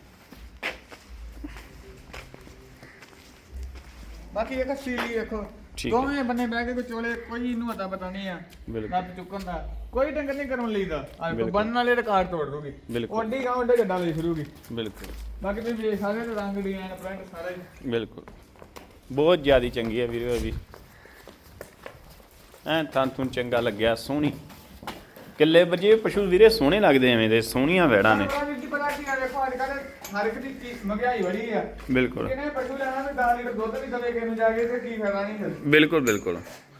ਬਾਕੀ ਇਹ ਸੀਲੀ ਵੇਖੋ ਠੀਕ ਹੈ। ਦੋਵੇਂ ਬੰਨੇ ਬਹਿ ਕੇ ਕੋਈ ਚੋਲੇ ਕੋਈ ਇਹਨੂੰ ਅਤਾ ਪਤਾ ਨਹੀਂ ਆ। ਬਿਲਕੁਲ। ਚੁੱਕਣ ਦਾ। ਕੋਈ ਡੰਗਰ ਨਹੀਂ ਕਰਨ ਲਈਦਾ। ਆ ਬਿਲਕੁਲ। ਬੰਨ ਵਾਲੇ ਰਿਕਾਰਡ ਤੋੜ ਦੂਗੀ ਬਿਲਕੁਲ। ਓਡੀ ਗਾਂ ਓਡੇ ਜੱਡਾ ਲਈ ਫਿਰੂਗੀ ਬਿਲਕੁਲ। ਬਾਕੀ ਤੁਸੀਂ ਵੇਖ ਸਕਦੇ ਹੋ ਰੰਗ ਡਿਜ਼ਾਈਨ ਪ੍ਰਿੰਟ ਸਾਰਾ। ਹੀ ਬਿਲਕੁਲ। ਬਹੁਤ ਜ਼ਿਆਦੀ ਚੰਗੀ ਹੈ ਵੀਰੇ ਇਹ ਵੀ। ਐ ਤਾਂ ਤੁਹਾਨੂੰ ਚੰਗਾ ਲੱਗਿਆ ਸੋਹਣੀ। ਕਿੱਲੇ ਵਜੇ ਪਸ਼ੂ ਵੀਰੇ ਸੋਹਣੇ ਲੱਗਦੇ ਐਵੇਂ ਦੇ ਸੋਹਣੀਆਂ ਵੈੜਾਂ ਨੇ। ਪਤਾ ਵੀਰ ਜੀ ਪਤਾ ਕੀ ਆ ਦੇਖੋ ਅੱਜ ਕੱਲ ਹਰ ਇੱਕ ਦੀ ਚੀਜ਼ ਮਹਿੰਗਾਈ ਬੜੀ ਆ। ਬਿਲਕੁਲ। ਕਿਨੇ ਪਸ਼ੂ ਲੈਣਾ ਤੇ 10 ਲੀਟਰ ਦੁੱਧ ਵੀ ਦਵੇ ਕਿਨੂੰ ਜਾ ਕੇ ਤੇ ਕੀ ਫਾਇਦਾ ਨਹੀਂ ਫਿਰ। ਬਿਲਕੁਲ ਬਿਲਕੁਲ।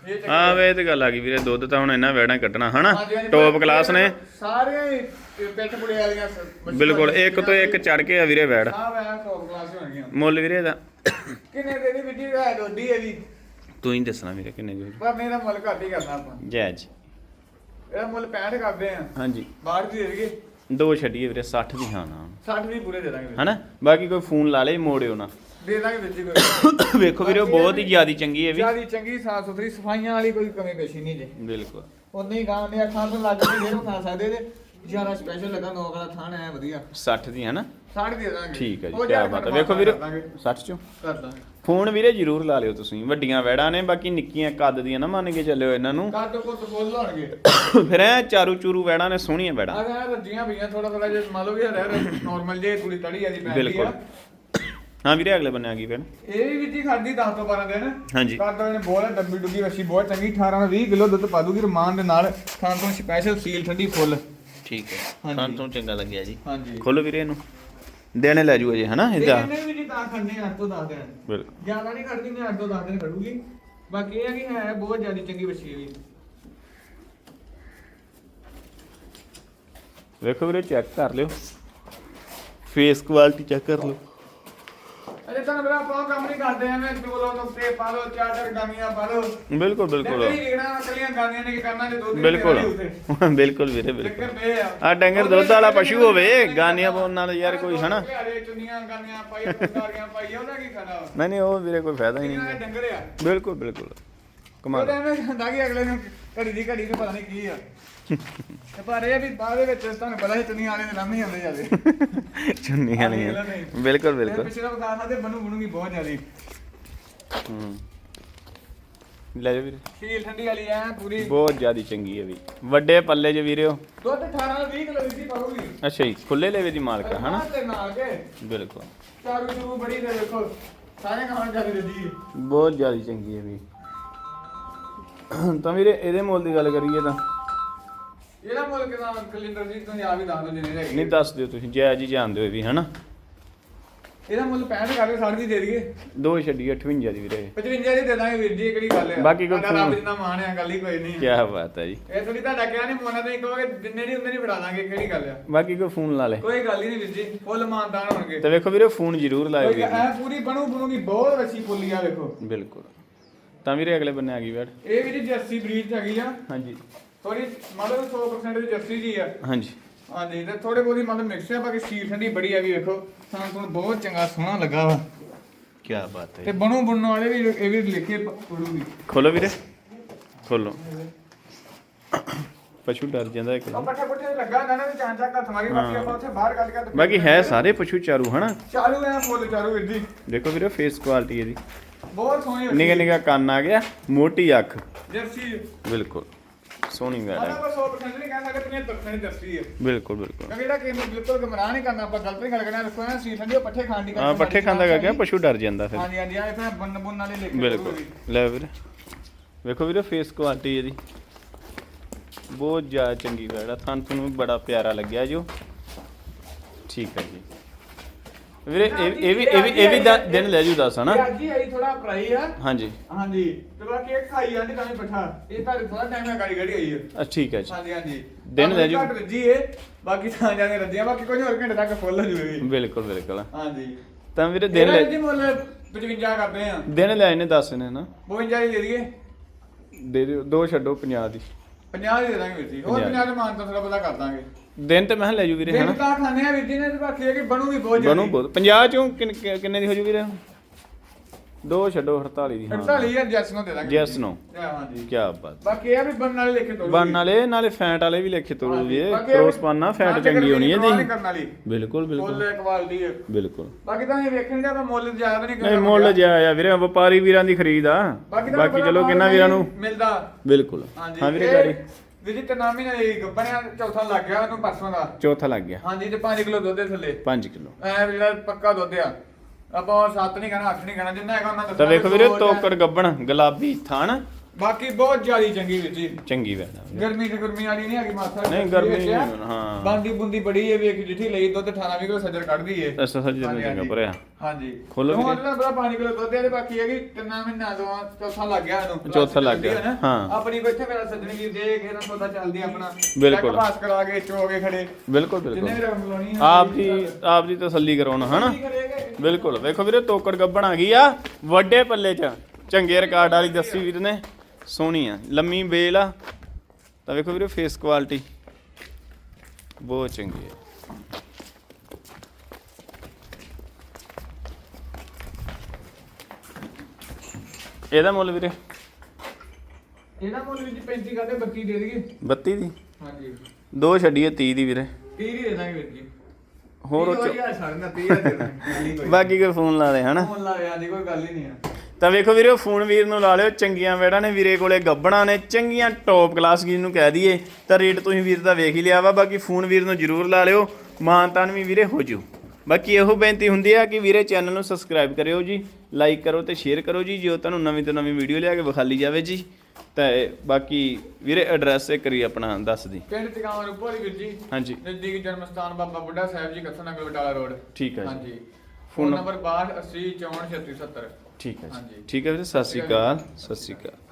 ਇਹ ਚੱਕਰ ਆ ਵੇ ਇਹ ਤੇ ਗੱਲ ਆ ਗਈ ਵੀਰੇ ਦੁੱਧ ਤਾਂ ਹੁਣ ਇਹਨਾਂ ਵੈੜਾਂ ਕੱਢਣਾ ਹਨਾ? ਹਾਂਜੀ, ਹਾਂਜੀ, ਟੌਪ ਕਲਾਸ ਨੇ। ਸਾਰੀਆਂ ਹੀ ਪਿੱਠ ਪੁੜੇ ਵਾਲੀਆਂ ਸ- ਬਿਲਕੁਲ ਇੱਕ ਤੋਂ ਇੱਕ ਚੜ ਕੇ ਆ ਵੀਰੇ ਵੈੜ ਆ ਵੇ ਟੌਪ ਕਲਾਸ ਹੀ ਹੋਣਗੀਆਂ। ਮੁੱਲ ਵੀਰੇ ਦਾ ਕਿੰਨੇ ਦੇ ਦੀ ਵਿੱਚੀ ਹੈ ਹੈ ਜੀ ਤੂੰ ਹੀ ਦੱਸਣਾ ਵੀਰੇ ਕਿੰਨੇ ਦੀ ਪਰ ਮੇਰਾ ਮੁੱਲ ਘੱਟ ਹੀ ਕਰਨਾ ਆਪਾਂ। ਜਾਇਜ਼ ਇਹਦਾ ਮੁੱਲ 65 ਕਰਦੇ ਆ। ਹਾਂਜੀ। ਬਾਹਰ ਦੀ ਦੇ ਦੇਗੇ ਦੋ ਛੱਡੀਏ ਵੀਰੇ 60 ਦੀ। ਹਾਂ ਨਾ 60 ਵੀ ਪੂਰੇ ਦੇ ਦਾਂਗੇ ਵੀਰ। ਹਨਾ? ਬਾਕੀ ਕੋਈ ਫੋਨ ਲਾ ਲੇ ਮੋੜਿਓ ਨਾ। ਦੇ ਦਾਂਗੇ ਵਿੱਚ ਹੀ ਕੋਈ। ਵੇਖੋ ਵੀਰੇ ਬਹੁਤ ਹੀ ਜ਼ਿਆਦੀ ਚੰਗੀ ਹੈ ਵੀ। ਜਿਆਦੀ ਚੰਗੀ ਸਾਫ਼ ਸੁਥਰੀ ਸਫਾਈਆਂ ਵਾਲੀ ਕੋਈ ਕਮੀ ਪੇਸ਼ੀ ਨਹੀਂ ਜੇ। ਬਿਲਕੁਲ। ਉਦਾਂ ਹੀ ਗਾਂ ਦੇ ਅੱਖਾਂ ਤੋਂ ਲੱਗ ਕੇ ਖਾ ਸਕਦੇ ਜੇ ਜ਼ਿਆਦਾ ਸਪੈਸ਼ਲ ਲੱਗਾ ਨੋਕ ਵਾਲਾ ਥਾਣ ਹੈ ਵਧੀਆ। 60 ਦੀ ਹਨਾ? 60 ਦੇ ਦਾਂਗੇ। ਠੀਕ ਹੈ ਜੀ ਕੀ ਬਾਤ ਹੈ। ਵੇਖੋ ਵੀਰੇ 60 ਚੋਂ। ਕਰ ਦਾਂਗੇ। ਫੋਨ ਵੀਰੇ ਜ਼ਰੂਰ ਲਾ ਲਿਓ ਤੁਸੀਂ। ਵੱਡੀਆਂ ਵੈੜਾਂ ਨੇ ਬਾਕੀ ਨਿੱਕੀਆਂ ਕੱਦ ਦੀਆਂ ਨਾ ਮੰਨ ਕੇ ਚੱਲਿਓ ਇਹਨਾਂ ਨੂੰ। ਕਰ ਤੋਂ ਕੋ ਫੁੱਲ ਹੋਣਗੇ। ਫਿਰ ਐ ਚਾਰੂ ਚੂਰੂ ਵੈੜਾਂ ਨੇ ਸੋਹਣੀਆਂ ਵੈੜਾਂ। ਆ ਰੱਜੀਆਂ ਪਈਆਂ ਥੋੜਾ ਥੋੜਾ ਜਿਹਾ ਮੰਨ ਲਓ ਵੀ ਰਹਿ ਨਾਰਮਲ ਜੇ ਥੋੜੀ ਤੜੀ ਆਦੀ ਪੈਂਦੀ ਬਿਲਕੁਲ। ਆ ਹਾਂ ਵੀਰੇ ਅਗਲੇ ਬੰਨੇ ਆ ਗਈ ਭੈਣ ਇਹ ਵੀ ਵਿੱਚੀ ਖੜਦੀ 10 ਤੋਂ 12 ਦਿਨ। ਹਾਂਜੀ। ਕਰਦਾ ਨੇ ਬਹੁਤ ਡੱਬੀ ਡੁੱਗੀ ਵੱਛੀ ਬਹੁਤ ਚੰਗੀ 18 ਤੋਂ 20 ਕਿਲੋ ਦੁੱਧ ਪਾ ਦੂਗੀ ਰਮਾਨ ਦੇ ਨਾਲ। ਖਾਣ ਤੋਂ ਸਪੈਸ਼ਲ ਸੀਲ ਠੰਡੀ ਫੁੱਲ। ਠੀਕ ਹੈ। ਤੋਂ ਚੰਗਾ ਲੱਗਿਆ ਜੀ। ਹਾਂਜੀ। ਖੋਲੋ ਵੀਰੇ ਇਹਨੂੰ। ਦੇਣੇ ਲੈ ਜੂ ਅਜੇ ਹਨਾ ਇਹਦਾ? ਇਹਨੇ ਵੀ ਜੀ ਤਾਂ ਖੜਨੇ 8 ਤੋਂ 10 ਦਿਨ। ਬਿਲਕੁਲ। ਜ਼ਿਆਦਾ ਨਹੀਂ ਖੜਦੀ ਨੇ 8 ਤੋਂ 10 ਦਿਨ ਖੜੂਗੀ। ਬਾਕੀ ਇਹ ਹੈ ਕਿ ਹੈ ਬਹੁਤ ਜ਼ਿਆਦਾ ਚੰਗੀ ਵੱਛੀ ਹੈ ਵੀ। ਵੇਖੋ ਵੀਰੇ ਚੈੱਕ ਕਰ ਲਿਓ। ਫੇਸ ਕੁਆਲਿਟੀ ਚੈੱਕ ਕਰ ਲਓ। ਅਰੇ ਤੁਹਾਨੂੰ ਬੜਾ ਆਪਾਂ ਉਹ ਕੰਮ ਨਹੀਂ ਕਰਦੇ ਐਵੇਂ ਟੂਲੋ ਤੋਂ ਤੇ ਪਾ ਲਓ ਚਾਰ ਚਾਰ ਗਾਨੀਆਂ ਪਾ ਲਓ। ਬਿਲਕੁਲ ਬਿਲਕੁਲ। ਨਹੀਂ ਰੇੜਾਂ ਕੱਲੀਆਂ ਗਾਨੀਆਂ ਨੇ ਕੀ ਕਰਨਾ ਜੇ ਦੋ ਦਿਨ ਬਿਲਕੁਲ। ਦੀ। ਬਿਲਕੁਲ ਵੀਰੇ ਬਿਲਕੁਲ। ਆ। ਡੰਗਰ ਦੁੱਧ ਵਾਲਾ ਪਸ਼ੂ ਹੋਵੇ ਗਾਨੀਆਂ ਪਾਉਣ ਨਾਲ ਯਾਰ ਕੋਈ ਹਨਾ? ਚੁੰਨੀਆਂ ਗਾਨੀਆਂ ਕੀ? ਨਹੀਂ ਨਹੀਂ ਉਹ ਵੀਰੇ ਕੋਈ ਫਾਇਦਾ ਹੀ ਦੇ ਨਹੀਂ ਡੰਗਰ ਆ? ਬਿਲਕੁਲ ਬਿਲਕੁਲ। ਕਮਾਲ। ਐਵੇਂ ਹੁੰਦਾ ਕਿ ਅਗਲੇ ਨੂੰ ਘੜੀ ਦੀ ਘੜੀ ਨੂੰ ਪਤਾ ਨਹੀਂ ਕੀ ਆ। ਤੇ ਪਰ ਇਹ ਵੀ ਬਾਅਦ ਦੇ ਵਿੱਚ ਤੁਹਾਨੂੰ ਪਤਾ ਹੈ ਚੁੰਨੀਆਂ ਵਾਲੇ ਦੇ ਲਾਮੇ ਆਉਂਦੇ ਜਾਂਦੇ। ਚੁੰਨੀ ਵਾਲੀਆਂ ਬਿਲਕੁਲ ਬਿਲਕੁਲ। ਪਿਛਲੇ ਵਿਖਾ ਸਕਦੇ ਬਣੂ ਬਣੂਗੀ ਬਹੁਤ ਜ਼ਿਆਦੀ। ਹੂੰ। ਲੈ ਜਾ ਵੀਰੇ। ਖੀਲ ਠੰਡੀ ਵਾਲੀ ਐ ਪੂਰੀ। ਬਹੁਤ ਜ਼ਿਆਦੀ ਚੰਗੀ ਹੈ ਵੀ। ਵੱਡੇ ਪੱਲੇ ਚ ਵੀਰਿਓ। ਦੁੱਧ 18 20 ਕਿਲੋ ਦੀ ਪਾਉਗੀ ਅੱਛਾ ਜੀ ਖੁੱਲੇ ਲੇਵੇ ਦੀ ਮਾਲਕ ਆ, ਹਨਾ? ਤੇ ਨਾਲ ਕੇ। ਬਿਲਕੁਲ। ਚਾਰੂ ਚੂਰੂ ਬੜੀ ਦੇ ਦੇਖੋ ਸਾਰੇ ਖਾਣ ਜਾ ਕੇ ਦਿੱਤੀ ਬਹੁਤ ਜ਼ਿਆਦੀ ਚੰਗੀ ਹੈ ਵੀ। ਤਾਂ ਵੀਰੇ ਇਹਦੇ ਮੁੱਲ ਦੀ ਗੱਲ ਕਰੀਏ ਤਾਂ। ਇਹਦਾ ਮੁੱਲ ਕਿੰਨਾ? ਕਲਿੰਦਰ ਜੀ ਤੁਸੀਂ ਆਪ ਹੀ ਦੱਸ ਦਿਓ ਜਿੰਨੇ ਹੈਗੇ। ਨਹੀਂ ਦੱਸ ਦਿਓ ਤੁਸੀਂ ਜਾਇਜ਼ ਹੀ ਜਾਣਦੇ ਹੋ ਵੀ ਹਨਾ? ਇਹਦਾ ਮੁੱਲ 65 ਕਰਕੇ 60 ਦੀ ਦੇ ਦਈਏ। ਦੋ ਛੱਡੀ 58 ਦੀ ਵੀਰੇ। 55 ਦੀ ਦੇ ਦਾਂਗੇ ਵੀਰ ਜੀ ਇਹ ਕਿਹੜੀ ਗੱਲ ਹੈ ਬਾਕੀ ਕੋਈ ਰੱਬ ਜਿੰਨਾ ਮਾਣ ਹੈ ਗੱਲ ਹੀ ਕੋਈ ਨਹੀਂ। ਕੀ ਬਾਤ ਹੈ ਜੀ। ਇਹ ਥੋੜੀ ਤੁਹਾਡਾ ਕਿਹਾ ਨਹੀਂ ਮੋਨਾ ਤੇ ਕਹੋਗੇ ਜਿੰਨੇ ਨਹੀਂ ਉਹਨੇ ਨਹੀਂ ਫੜਾ ਦਾਂਗੇ ਕਿਹੜੀ ਗੱਲ ਆ? ਬਾਕੀ ਕੋਈ ਫੋਨ ਲਾ ਲੇ। ਕੋਈ ਗੱਲ ਹੀ ਨਹੀਂ ਵੀਰ ਜੀ ਫੁੱਲ ਮਾਨਦਾਨ ਹੋਣਗੇ। ਤੇ ਵੇਖੋ ਵੀਰੇ ਫੋਨ ਜ਼ਰੂਰ ਲਾਇਓ ਵੀਰ ਐ ਪੂਰੀ ਬਣੂ ਬਣੂਗੀ ਬਹੁਤ ਅੱਛੀ ਫੁੱਲੀ ਆ ਵੇਖੋ। ਜੀ। ਬਿਲਕੁਲ। ਤਾਂ ਵੀਰੇ ਅਗਲੇ ਬੰਨੇ ਆ ਗਈ ਬੈਠ। ਇਹ ਵੀ ਜੀ ਜਰਸੀ ਬਰੀਡ ਹੈਗੀ ਆ ਹਾਂਜੀ। ਥੋੜੀ ਮਤਲਬ 100% ਦੀ ਜਰਸੀ ਜੀ ਆ। ਹਾਂਜੀ। ਹਾਂਜੀ ਤੇ ਥੋੜੇ ਬਹੁਤੀ ਮਤਲਬ ਮਿਕਸ ਹੈ ਬਾਕੀ ਸੀਲ ਠੰਡੀ ਬੜੀ ਆ ਵੀ ਵੇਖੋ। ਸਾਨੂੰ ਤੁਹਾਨੂੰ ਬਹੁਤ ਚੰਗਾ ਸੋਹਣਾ ਲੱਗਾ ਵਾ। ਕੀ ਬਾਤ ਤੇ ਬਣੂ ਬਣਨ ਵਾਲੇ ਵੀ ਇਹ ਵੀ ਲਿਖੇ ਪੜੂਗੀ। ਖੋਲੋ ਵੀਰੇ। ਖੋਲੋ। ਪਸ਼ੂ ਡਰ ਜਾਂਦਾ ਇੱਕ ਉਹ ਪੱਠੇ ਪੁੱਠੇ ਲੱਗਾ ਨਾ ਤੇ ਚਾਂਚਾ ਕਾ ਤੁਹਾਡੀ ਬਾਕੀ ਆਪਾਂ ਉੱਥੇ ਬਾਹਰ ਕੱਢ ਕੇ ਬਾਕੀ ਹੈ। ਸਾਰੇ ਪਸ਼ੂ ਚਾਰੂ ਹਨਾ? ਚਾਲੂ ਐ ਫੁੱਲ ਚਾਲੂ ਵੀਰ ਜੀ। ਦੇਖੋ ਵੀਰੇ ਫੇਸ ਕੁਆਲਿਟੀ ਇਹਦੀ। ਬਹੁਤ ਸੋਹਣੀ ਨਿਗਾ ਨਿਗਾ ਕੰਨ ਆ ਗਿਆ ਮੋਟੀ ਅੱਖ। ਜਰਸੀ। ਬਿਲਕੁਲ ਸੋਹਣੀ ਆਦਾ ਹੈ। ਬਸ 100% ਨਹੀਂ ਕਹਿ ਸਕਦੇ ਤੁਸੀਂ ਦੱਖਣੀ ਜਰਸੀ ਹੈ। ਬਿਲਕੁਲ ਬਿਲਕੁਲ। ਕਿਉਂਕਿ ਜਿਹੜਾ ਕਿ ਬਿਲਕੁਲ ਗਮਰਾਹ ਨਹੀਂ ਕਰਨਾ ਆਪਾਂ ਗਲਤ ਨਹੀਂ ਗੱਲ ਕਰਨਾ ਰੱਖੋ ਨਾ ਸੀਲ ਠੰਡੀ ਉਹ ਪੱਠੇ ਖਾਣ ਦੀ ਹਾਂ ਪੱਠੇ ਖਾਂਦਾ ਕਰਕੇ ਪਸ਼ੂ ਡਰ ਜਾਂਦਾ ਫਿਰ। ਹਾਂਜੀ ਹਾਂਜੀ ਆ ਇੱਥੇ ਬੰਨ ਬੁੰਨ ਵਾਲੇ ਲਿਖ ਕੇ ਬਿਲਕੁਲ ਲੈ ਵੀਰੇ ਵੇਖੋ ਵੀਰੇ ਫੇਸ ਕੁਆਲਿਟੀ ਇਹਦੀ। ਬਹੁਤ ਜ਼ਿਆਦਾ ਚੰਗੀ ਵੈੜ ਆ ਤੁਹਾਨੂੰ ਤੁਹਾਨੂੰ ਬੜਾ ਪਿਆਰਾ ਲੱਗਿਆ ਜੋ। ਠੀਕ ਹੈ ਜੀ। ਵੀਰੇ ਇਹ ਇਹ ਵੀ ਇਹ ਵੀ ਇਹ ਵੀ ਦ- ਦਿਨ ਲੈ ਜੂ ਦੱਸ ਹਨਾ? ਇਹ ਅੱਜ ਹੀ ਆਈ ਥੋੜਾ ਪ੍ਰਾਈ ਆ। ਹਾਂਜੀ। ਹਾਂਜੀ। ਤੇ ਬਾਕੀ ਇਹ ਖਾਈ ਜਾਂਦੀ ਤਾਂ ਪੱਠਾ ਇਹ ਤੁਹਾਡੇ ਥੋੜਾ ਟਾਈਮ ਹੈ ਗਾੜੀ ਗਾੜੀ ਆਈ ਹੈ ਅ, ਠੀਕ ਹੈ ਜੀ। ਹਾਂਜੀ ਹਾਂਜੀ। ਦਿਨ ਲੈ ਜੂ। ਘੱਟ ਰੱਜੀ ਏ ਬਾਕੀ ਤਾਂ ਜਾਂਦੇ ਰੱਜੀਆਂ ਬਾਕੀ ਕੁਝ ਹੋਰ ਘੰਟੇ ਤੱਕ ਫੁੱਲ ਹੋ ਜੂਗੀ। ਬਿਲਕੁਲ ਬਿਲਕੁਲ। ਹਾਂਜੀ। ਤਾਂ ਵੀਰੇ ਦਿਨ ਲੈ ਜੀ ਮੁੱਲ 55 ਕਰਦੇ ਆ। ਦਿਨ ਲੈ ਇਹਨੇ ਦੱਸ ਨੇ ਨਾ 52 ਦੀ ਦੇ ਦਈਏ। ਦੇ ਦਿਓ ਦੋ ਛੱਡੋ 50 ਦੀ। 50 ਦੀ ਦੇ ਦਾਂਗੇ ਵੀਰ ਜੀ। ਹੋਰ 50 50 ਦੇ ਮਾਨ ਤਾਂ ਥੋੜਾ ਪਤਾ ਕਰ ਦਾਂਗੇ। ਦਿਨ ਤੇ ਮੈਂ ਕਿਹਾ ਲੈ ਜੂ ਵੀਰੇ ਦਿਨ ਹਨਾ? ਤਾਂ ਖਾਣੇ ਆ ਵੀਰ ਜੀ ਨੇ ਤੇ ਬਾਕੀ ਇਹ ਕਿ ਬਣੂਗੀ ਬਹੁਤ ਬਣੂ ਬਹੁਤ। 50 ਚੋਂ ਕਿੰਨ- ਕਿ- ਕਿੰਨੇ ਦੀ ਹੋ ਜੂ ਵੀਰੇ? ਦੋ ਛੱਡੋ 48 ਦੀ ਹਾਂ। 48000 ਜੈਸ ਨੂੰ ਦੇ ਦਾਂਗੇ। Yes, no. ਹਾਂ, ਹਾਂਜੀ ਕੀ ਬਾਤ। ਬਾਕੀ ਇਹ ਆ ਵੀ ਬਣਨ ਵਾਲੇ ਲਿਖੇ ਤੋੜੂਗੀ ਬਣ ਵਾਲੇ ਨਾਲੇ ਫੈਟ ਵਾਲੇ ਵੀ ਲਿਖੇ ਤੋਰੂ ਵੀ ਇਹ ਕ੍ਰੋਸ ਪਾਣਾ ਫੈਟ ਚੰਗੀ ਹੋਣੀ ਹੈ ਜੀ। ਨਹੀਂ ਕਰਨ ਵਾਲੀ ਬਿਲਕੁਲ ਬਿਲਕੁਲ। ਫੁੱਲ ਕੁਆਲਿਟੀ ਹੈ ਬਿਲਕੁਲ। ਬਾਕੀ ਤਾਂ ਇਹ ਵੇਖਣ ਦਾ ਆਪਾਂ ਮੁੱਲ ਜ਼ਿਆਦਾ ਨਹੀਂ ਨਹੀਂ ਮੁੱਲ ਜਾਇਆ ਵੀਰੇ ਵਪਾਰੀ ਵੀਰਾਂ ਦੀ ਖਰੀਦ ਆ। ਬਾਕੀ ਤਾਂ ਚਲੋ ਮਾਲ ਕਿੰਨਾ ਵੀਰਾਂ ਨੂੰ। ਮਿਲਦਾ। ਬਿਲਕੁਲ। ਹਾਂ ਵੀਰੇ ਗਾੜੀ। ਵੀਰੇ ਤੇ ਨਾਮ ਹੀ ਨਾ ਇਹ ਗੱਬਣਿਆ ਚੌਥਾ ਲੱਗ ਗਿਆ ਉਹਨੂੰ ਪਰਸੋਂ ਦਾ? ਚੌਥਾ ਲੱਗ ਗਿਆ। ਹਾਂਜੀ ਤੇ 5 ਕਿਲੋ ਦੁੱਧ ਦੇ ਥੱਲੇ। 5 ਕਿਲੋ। ਐ ਜਿਹੜਾ ਪੱਕਾ ਦੁੱਧ ਆ। ਆਪਾਂ 7 ਨਹੀਂ ਕਹਿਣਾ 8 ਨਹੀਂ ਕਹਿਣਾ ਜਿੰਨਾ ਹੈਗਾ ਉਹਨਾਂ ਤਾਂ ਦੱਸਣਾ ਵੇਖੋ ਵੀਰੇ ਦੋ ਤੋਕੜ ਗੱਬਣ ਗੁਲਾਬੀ ਥਣ। ਬਾਕੀ ਬਹੁਤ ਜ਼ਿਆਦੀ ਚੰਗੀ ਵੀਰ ਜੀ ਚੰਗੀ ਵੀਰੇ। ਗਰਮੀ ਤੇ ਗਰਮੀ ਵਾਲੀ ਨਹੀਂ ਹੈਗੀ ਮਾਥਾ ਨਹੀਂ, ਗਰਮੀ ਨਹੀਂ ਹਾਂ। ਬਾਂਦੀ ਬੁੰਦੀ ਬੜੀ ਹੈ ਵੇਖ ਜਿੱਥੇ ਲਈ ਦੁੱਧ 18 20 ਕਿਲੋ ਸੱਜਰ ਕੱਢਦੀ ਏ ਅੱਛਾ ਸੱਜੇ ਹਾਂਜੀ, ਚੰਗਾ ਹਾਂਜੀ। ਭਰਿਆ ਹਾਂਜੀ ਖੋਲੋ ਵੀਰੇ। ਨਾ ਬੜਾ ਪਾਣੀ ਕਿਲੋ ਦੁੱਧ ਦੇ ਬਾਕੀ ਹੈਗੀ ਤਿੰਨਾਂ ਮਹੀਨਾ ਤੋਂ ਚੌਥਾ ਲੱਗ ਗਿਆ ਇਹਨੂੰ ਚੌਥਾ ਲੱਗ ਗਿਆ, ਹੈ ਨਾ। ਹਾਂ। ਆਪਣੀ ਕੋਈ ਇੱਥੇ ਮੇਰਾ ਸੱਜਣੀ ਵੀਰ ਦੇ ਕੇ ਨਾ ਪਤਾ ਚੱਲਦੀ ਆਪਣਾ ਬਿਲਕੁਲ। ਚੈੱਕ ਪਾਸ ਕਰਾ ਕੇ ਚੋ ਕੇ ਖੜੇ ਬਿਲਕੁਲ ਜਿੰਨੇ ਬਿਲਕੁਲ ਵੀ ਰਕਮ ਲਾਉਣੀ ਹੈ ਆਪ ਦੀ ਆਪ ਦੀ ਤਸੱਲੀ ਕਰਾਉਣਾ ਹਨਾ ਕੀ ਕਰੇਗੇ? ਬਿਲਕੁਲ ਵੇਖੋ ਵੀਰੇ ਤੋਕੜ ਗੱਬਣ ਆ ਗਈ ਆ ਵੱਡੇ ਪੱਲੇ 'ਚ ਚੰਗੇ ਰਿਕਾਰਡ ਵਾਲੀ ਦੱਸੀ ਵੀਰ ਨੇ ਸੋਹਣੀ ਆ। ਲੰਮੀ ਬੇਲ ਆ। ਤਾਂ ਵੇਖੋ ਵੀਰੇ ਫੇਸ ਕੁਆਲਿਟੀ ਬਹੁਤ ਚੰਗੀ ਹੈ ਇਹਦਾ ਮੁੱਲ ਵੀਰੇ? ਇਹਦਾ ਮੁੱਲ ਵੀ 35 ਕਰਦੇ 32 ਦੇ ਦੇਗੇ 32 ਦੀ? ਹਾਂਜੀ। ਦੋ ਛੱਡੀਏ 30 ਦੀ ਵੀਰੇ। 30 ਦੀ ਦੇ ਦਾਂਗੇ ਵੀਰ ਜੀ। ਹੋਰ ਉਹ 'ਚ- ਉਹ ਛੱਡਣਾ 30 ਦੇ ਦਾਂਗੇ। ਬਾਕੀ ਕੋਈ ਫੋਨ ਲਾ ਦੇ ਹਨਾ? ਫੋਨ ਲਾ ਦੀ ਕੋਈ ਗੱਲ ਹੀ ਨਹੀਂ ਆ। ਤਾਂ ਵੇਖੋ ਵੀਰੇ ਫੋਨ ਵੀਰ ਨੂੰ ਲਾ ਲਿਓ। ਚੰਗੀਆਂ ਵੇੜਾਂ ਨੇ ਵੀਰੇ ਕੋਲੇ ਗੱਬਣਾ ਨੇ ਚੰਗੀਆਂ ਟੌਪ ਕਲਾਸ ਜਿਹਨੂੰ ਕਹਿ ਦਈਏ। ਤਾਂ ਰੇਟ ਤੁਸੀਂ ਵੀਰ ਦਾ ਵੇਖ ਹੀ ਲਿਆ ਵਾ ਬਾਕੀ ਫੋਨ ਵੀਰ ਨੂੰ ਜ਼ਰੂਰ ਲਾ ਲਿਓ। ਮਾਨਤਾਨ ਵੀ ਵੀਰੇ ਹੋ ਜੂ। ਬਾਕੀ ਇਹੋ ਬੇਨਤੀ ਹੁੰਦੀ ਆ ਕਿ ਵੀਰੇ ਚੈਨਲ ਨੂੰ ਸਬਸਕ੍ਰਾਈਬ ਕਰਿਓ ਜੀ ਲਾਈਕ ਕਰੋ ਤੇ ਸ਼ੇਅਰ ਕਰੋ ਜੀ ਜੋ ਤੁਹਾਨੂੰ ਨਵੀਂ ਤੋਂ ਨਵੀਂ ਵੀਡੀਓ ਲਿਆ ਕੇ ਵਿਖਾਲੀ ਜਾਵੇ ਜੀ। ਤਾਂ ਬਾਕੀ ਵੀਰੇ ਐਡਰੈਸ ਇੱਕ ਕਰੀ ਆਪਣਾ ਦੱਸ ਦੀ। ਪਿੰਡ ਟਿਕਾਵਾਂ ਉੱਪਰ ਵੀਰ ਜੀ। ਹਾਂਜੀ। ਨਜ਼ਦੀਕ ਜਨਮ ਸਥਾਨ ਬਾਬਾ ਬੁੱਢਾ ਸਾਹਿਬ ਜੀ ਕੱਥਾ ਨਗਰ ਬਟਾਲਾ ਰੋਡ। ਠੀਕ ਹੈ ਜੀ। ਹਾਂਜੀ। ਫੋਨ ਨੰਬਰ 62 80 64 36 70 ਠੀਕ ਹੈ ਜੀ। ਠੀਕ ਹੈ ਵੀਰੇ ਸਤਿ ਸ਼੍ਰੀ ਅਕਾਲ। ਸਤਿ ਸ਼੍ਰੀ ਅਕਾਲ।